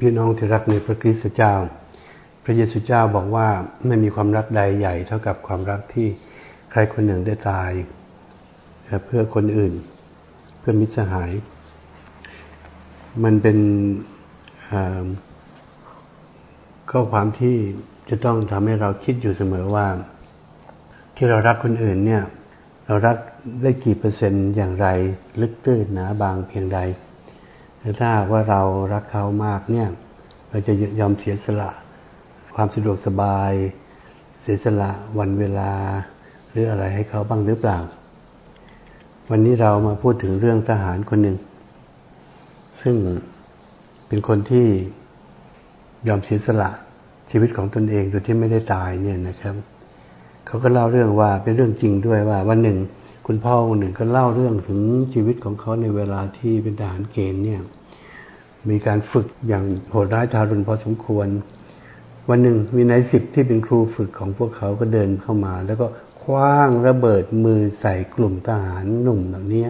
พี่น้องที่รักในพระคริสต์เจ้า พระเยซูเจ้าบอกว่าไม่มีความรักใดใหญ่เท่ากับความรักที่ใครคนหนึ่งได้ตาย เพื่อคนอื่น เพื่อมิตรสหาย มันเป็นข้อความที่จะต้องทำให้เราคิดอยู่เสมอว่า ที่เรารักคนอื่นเนี่ย เรารักได้กี่เปอร์เซ็นต์อย่างไร ลึกตื้นหนาบางเพียงใด แต่ถ้าว่าเรารักเขามากเนี่ยเราจะยอมเสียสละ ความสะดวกสบาย เสียสละวันเวลา หรืออะไรให้เขาบ้างหรือเปล่า วันนี้เรามาพูดถึงเรื่องทหารคนหนึ่ง ซึ่งเป็นคนที่ยอมเสียสละชีวิตของตนเองโดยที่ไม่ได้ตายเนี่ยนะครับเขาก็เล่าเรื่องว่าเป็นเรื่องจริงด้วยว่า วันหนึ่ง คุณพ่อคนหนึ่งก็เล่าเรื่องถึงชีวิตของเขาในเวลาที่เป็นทหารเกณฑ์เนี่ย มีการฝึกอย่างโหดร้ายทารุณพอสมควร วันหนึ่งมีนายสิบที่เป็นครูฝึกของพวกเขาก็เดินเข้ามา แล้วก็คว้างระเบิดมือใส่กลุ่มทหารหนุ่มเหล่านี้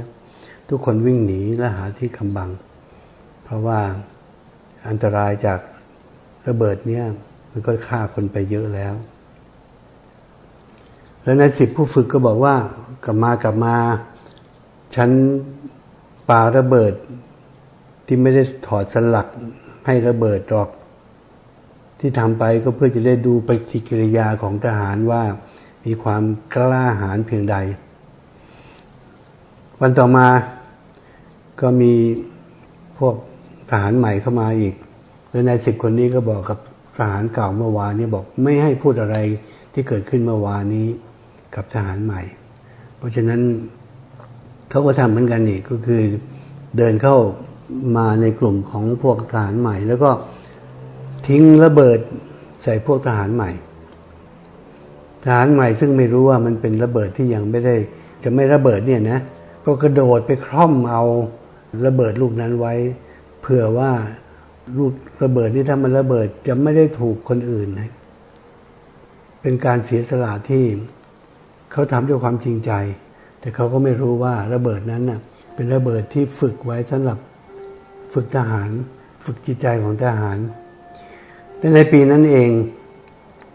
ทุกคนวิ่งหนีและหาที่คำบัง เพราะว่าอันตรายจากระเบิดเนี่ยมันก็ฆ่าคนไปเยอะแล้ว แล้วนายสิบผู้ฝึกก็บอกว่ากลับมากลับมา ฉันปาระเบิด ที่ไม่ได้ถอดสลักให้ระเบิดหรอก ที่ทำไปก็เพื่อจะได้ดูปฏิกิริยาของทหารว่ามีความกล้าหาญเพียงใด วันต่อมาก็มีพวกทหารใหม่เข้ามาอีก แล้วนายสิบคนนี้ก็บอกกับทหารเก่าเมื่อวานนี้บอกไม่ให้พูดอะไรที่เกิดขึ้นเมื่อวานนี้กับทหารใหม่ เพราะฉะนั้นเขาก็ทำเหมือนกันนี่ก็คือเดินเข้า มาในกลุ่มของพวกทหารใหม่ แล้วก็ทิ้งระเบิดใส่พวกทหารใหม่ ทหารใหม่ซึ่งไม่รู้ว่ามันเป็นระเบิดที่ยังไม่ได้ จะไม่ระเบิดเนี่ยนะก็กระโดดไปคร่อมเอาระเบิดลูกนั้นไว้ เผื่อว่าลูกระเบิดนี่ถ้ามันระเบิดจะไม่ได้ถูกคนอื่นนะเป็นการเสียสละที่เขาทำด้วยความจริงใจ แต่เขาก็ไม่รู้ว่าระเบิดนั้นน่ะเป็นระเบิดที่ฝึกไว้สำหรับ ฝึกทหาร ฝึกจิตใจของทหารในปีนั้นเอง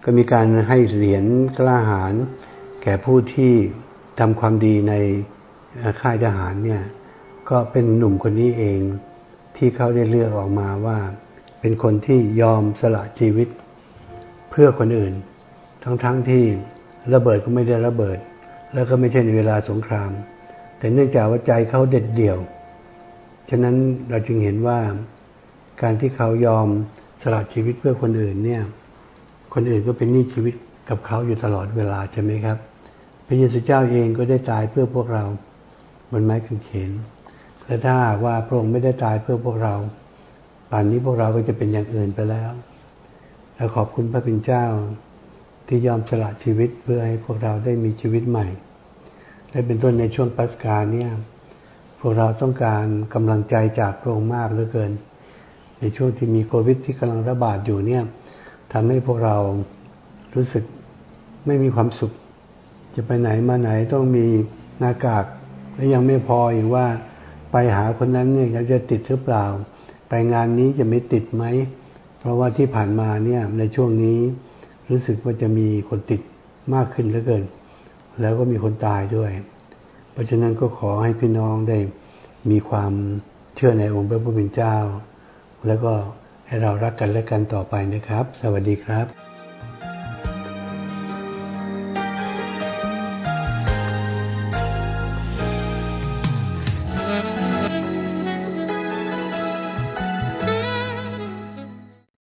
ก็มีการให้เหรียญกล้าหาร แก่ผู้ที่ทำความดีในค่ายทหารเนี่ยก็เป็นหนุ่มคนนี้เองที่เขาได้เลือกออกมาว่า เป็นคนที่ยอมสละชีวิตเพื่อคนอื่น ทั้งๆทที่ระเบิดก็ไม่ได้ระเบิด แล้วก็ไม่ใช่ในเวลาสงคราม แต่เนื่องจากว่าใจเขาเด็ดเดี่ยว ฉะนั้นเราจึงเห็นว่าการที่เขายอมสละชีวิตเพื่อคนอื่นเนี่ย คนอื่นก็เป็นหนี้ชีวิตกับเขาอยู่ตลอดเวลาใช่ไหมครับ พระเยซูเจ้าเองก็ได้ตายเพื่อพวกเราบนไม้กางเขนและถ้าว่าพระองค์ไม่ได้ตายเพื่อพวกเรา ป่านนี้พวกเราก็จะเป็นอย่างอื่นไปแล้ว และขอบคุณพระเป็นเจ้าที่ยอมสละชีวิตเพื่อให้พวกเราได้มีชีวิตใหม่ และเป็นต้นในช่วงปัสกาเนี่ย วกเราต้องการกำลังใจจากพระองค์มากเหลือเกิน ในช่วงที่มีโควิดที่กำลังระบาดอยู่เนี่ยทำให้พวกเรารู้สึกไม่มีความสุข จะไปไหนมาไหนต้องมีหน้ากาก และยังไม่พออีกว่าไปหาคนนั้นเนี่ยจะติดหรือเปล่า ไปงานนี้จะไม่ติดไหม เพราะว่าที่ผ่านมาเนี่ยในช่วงนี้รู้สึกว่าจะมีคนติดมากขึ้นเหลือเกิน แล้วก็มีคนตายด้วย เพราะฉะนั้นก็ขอให้พี่น้องได้มีความเชื่อในองค์พระผู้เป็นเจ้า แล้วก็ให้เรารักกันและกันต่อไปนะครับ สวัสดีครับ